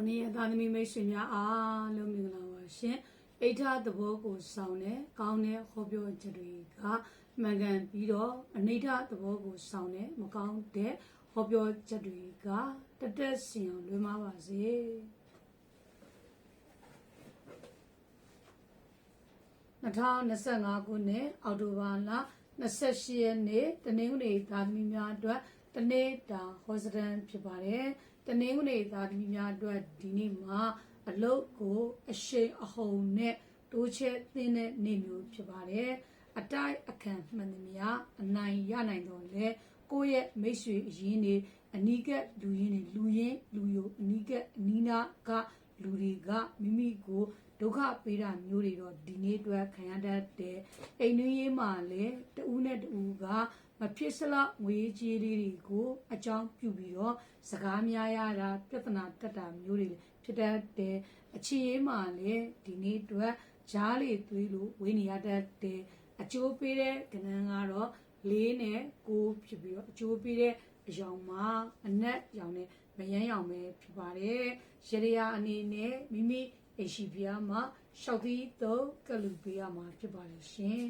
ခုနှစ်ရက်သားသမီးမိတ်ဆွေများအားလုံးမင်္ဂလာပါရှင်အိဋ္ဌသဘောကိုစောင့်တဲ့ကောင်းတဲ့ဟောပြောချက်တွေကမှန်ကန်ပြီးတော့အနိဋ္ဌသဘောကိုစောင့်တဲ့မကောင်းတဲ့ဟောပြောချက်တွေကတတက်စင်အောင်လွှဲမပါစေ2025ခုနှစ်အောက်တိုဘာလ28ရက်နေ့တနင်္ဂနွေသားသမီးများအတွက် တနေ့တာဟောစတန်ဖြစ်ပါတယ်။တနင်္ဂနွေသားသမီးများအတွက်ဒီနေ့မှာအလုတ်ကိုအရှိန်အဟုန်နဲ့တိုးချဲ့သင်းတဲ့နေ့မျိုးဖြစ်ပါတယ်။အတိုက်အခံမှန်သမျှအနိုင်ရနိုင်တော့လေကိုယ့်ရဲ့မိတ်ဆွေအရင်းတွေအနီးကပ်လူရင်းတွေလူရင်းလူယိုအနီးကပ်အနီးနာက လူတွေကမိမိကိုဒုက္ခပေးတာမျိုးတွေတော့ဒီနေ့အတွက်ခံရတတ်တယ်အိမ်နွေးရေးမှာလည်းတဦးနဲ့တဦးကမဖြစ်စလောက်ငွေကြေးလေးတွေကိုအကြောင်းပြုပြီးတော့စကားများရတာပြဿနာတက်တာမျိုးတွေဖြစ်တတ်တယ်အခြေရေးမှာလည်းဒီနေ့အတွက်ဂျားလေသွေးလို့ဝေးနေရတတ်တယ်အကျိုးပေးတဲ့ကဏ္ဍကတော့ လေးနဲ့ကိုဖြစ်ပြီးတော့အကျိုးပေးတဲ့အယောင်မှာအနက်ရောင်နဲ့မယမ်းရောင်ပဲဖြစ်ပါတယ်ရရယာအနေနဲ့မိမိအရှိဖျားမှာရှောက်သီးတော့ကလူပေးရမှာဖြစ်ပါတယ်ရှင်